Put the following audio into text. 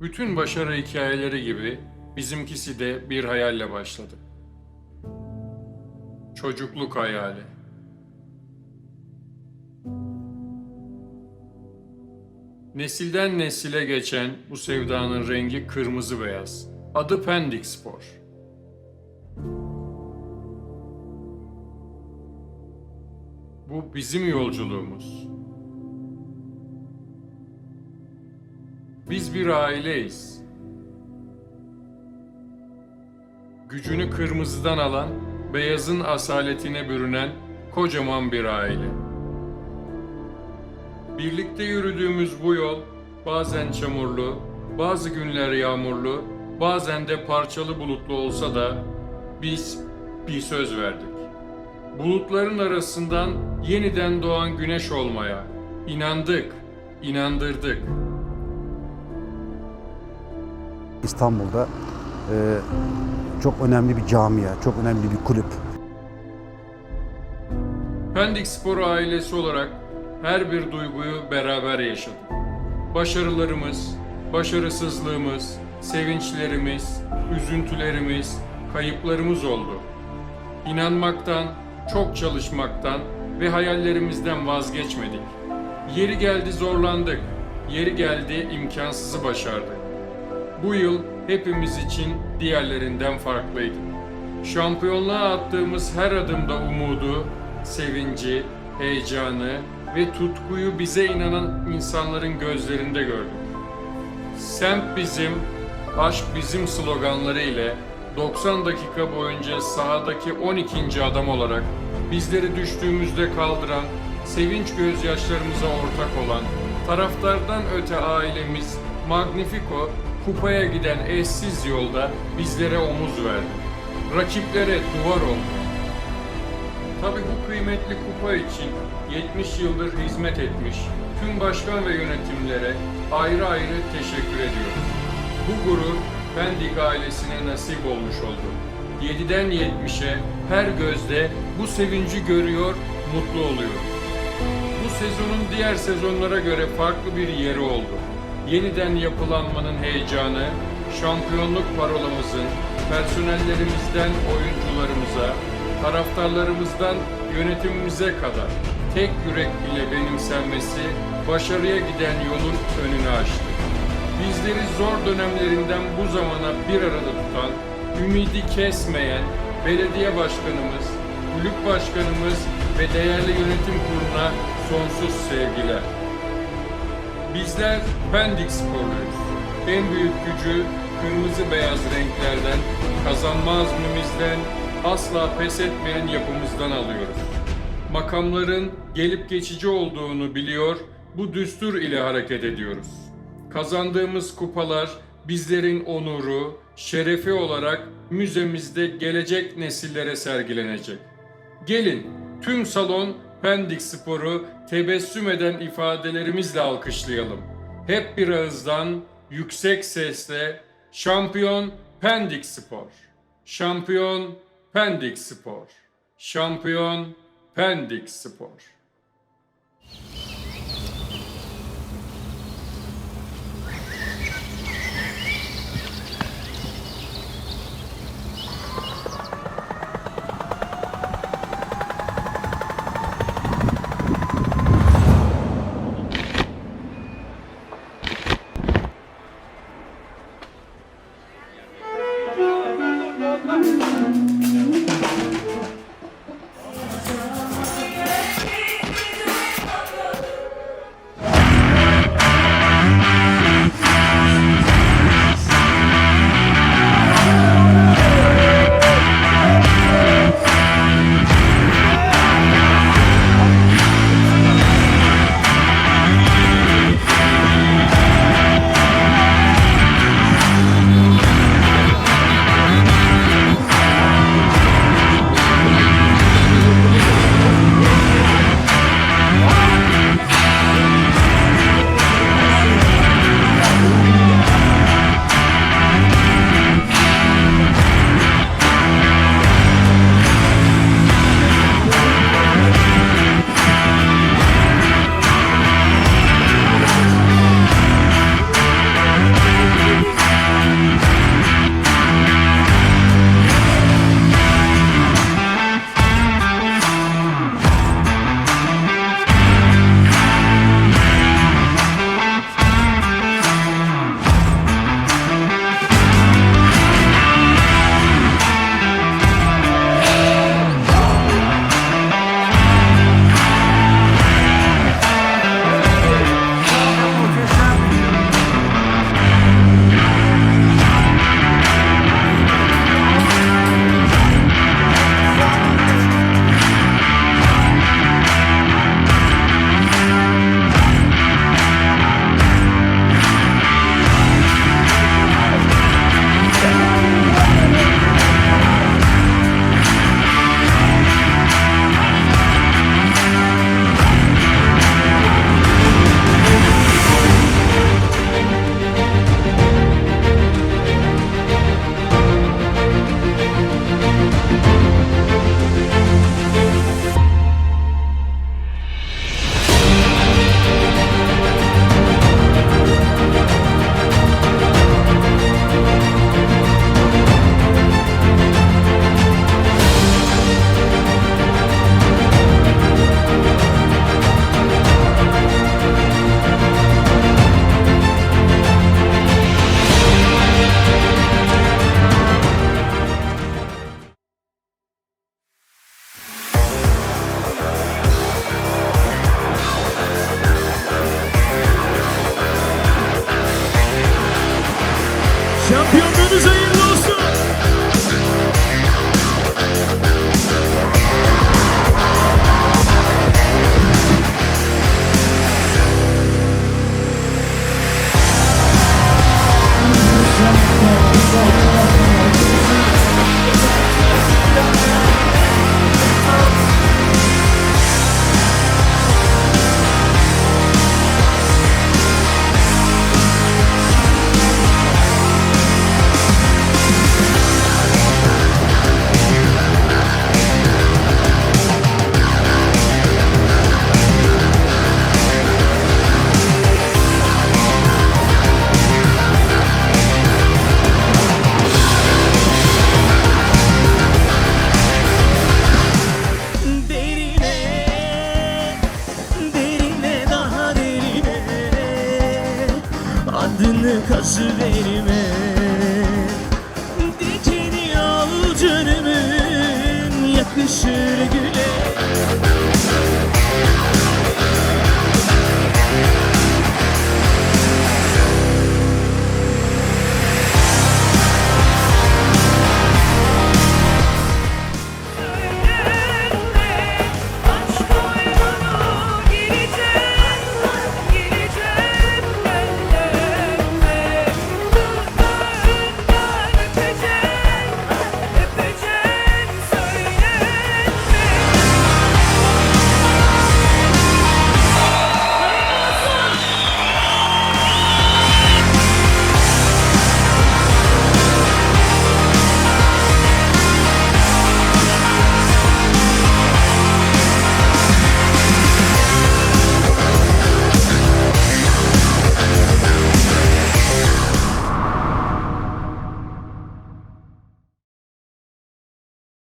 Bütün başarı hikayeleri gibi bizimkisi de bir hayalle başladı. Çocukluk hayali. Nesilden nesile geçen bu sevdanın rengi kırmızı beyaz. Adı Pendik Spor. Bu bizim yolculuğumuz. Biz bir aileyiz. Gücünü kırmızıdan alan, beyazın asaletine bürünen kocaman bir aile. Birlikte yürüdüğümüz bu yol bazen çamurlu, bazı günler yağmurlu, bazen de parçalı bulutlu olsa da biz bir söz verdik. Bulutların arasından yeniden doğan güneş olmaya inandık, inandırdık. İstanbul'da e, çok önemli bir camia, çok önemli bir kulüp. Pendik Spor ailesi olarak her bir duyguyu beraber yaşadık. Başarılarımız, başarısızlığımız, sevinçlerimiz, üzüntülerimiz, kayıplarımız oldu. İnanmaktan, çok çalışmaktan ve hayallerimizden vazgeçmedik. Yeri geldi zorlandık, yeri geldi imkansızı başardık. Bu yıl hepimiz için diğerlerinden farklıydı. Şampiyonluğa attığımız her adımda umudu, sevinci, heyecanı ve tutkuyu bize inanan insanların gözlerinde gördük. Semt bizim, aşk bizim sloganları ile 90 dakika boyunca sahadaki 12. adam olarak bizleri düştüğümüzde kaldıran, sevinç gözyaşlarımıza ortak olan, taraftardan öte ailemiz Magnifico kupaya giden eşsiz yolda bizlere omuz verdi. Rakiplere duvar oldu. Tabi bu kıymetli kupa için 70 yıldır hizmet etmiş tüm başkan ve yönetimlere ayrı ayrı teşekkür ediyoruz. Bu gurur Pendik ailesine nasip olmuş oldu. 7'den 70'e her gözde bu sevinci görüyor, mutlu oluyor. Bu sezonun diğer sezonlara göre farklı bir yeri oldu. Yeniden yapılanmanın heyecanı, şampiyonluk parolamızın personellerimizden oyuncularımıza, taraftarlarımızdan yönetimimize kadar tek yürek ile benimsenmesi başarıya giden yolun önünü açtı. Bizleri zor dönemlerinden bu zamana bir arada tutan, ümidi kesmeyen belediye başkanımız, kulüp başkanımız ve değerli yönetim kuruluna sonsuz sevgiler. Bizler Pendik sporluyuz. En büyük gücü kırmızı beyaz renklerden, kazanma azmimizden, asla pes etmeyen yapımızdan alıyoruz. Makamların gelip geçici olduğunu biliyor, bu düstur ile hareket ediyoruz. Kazandığımız kupalar bizlerin onuru, şerefi olarak müzemizde gelecek nesillere sergilenecek. Gelin tüm salon Pendik Spor'u tebessüm eden ifadelerimizle alkışlayalım. Hep bir ağızdan yüksek sesle şampiyon Pendik Spor. Şampiyon Pendik Spor. Şampiyon Pendik Spor. tadını kaçıverme Dikeni al canımın yakışır güle.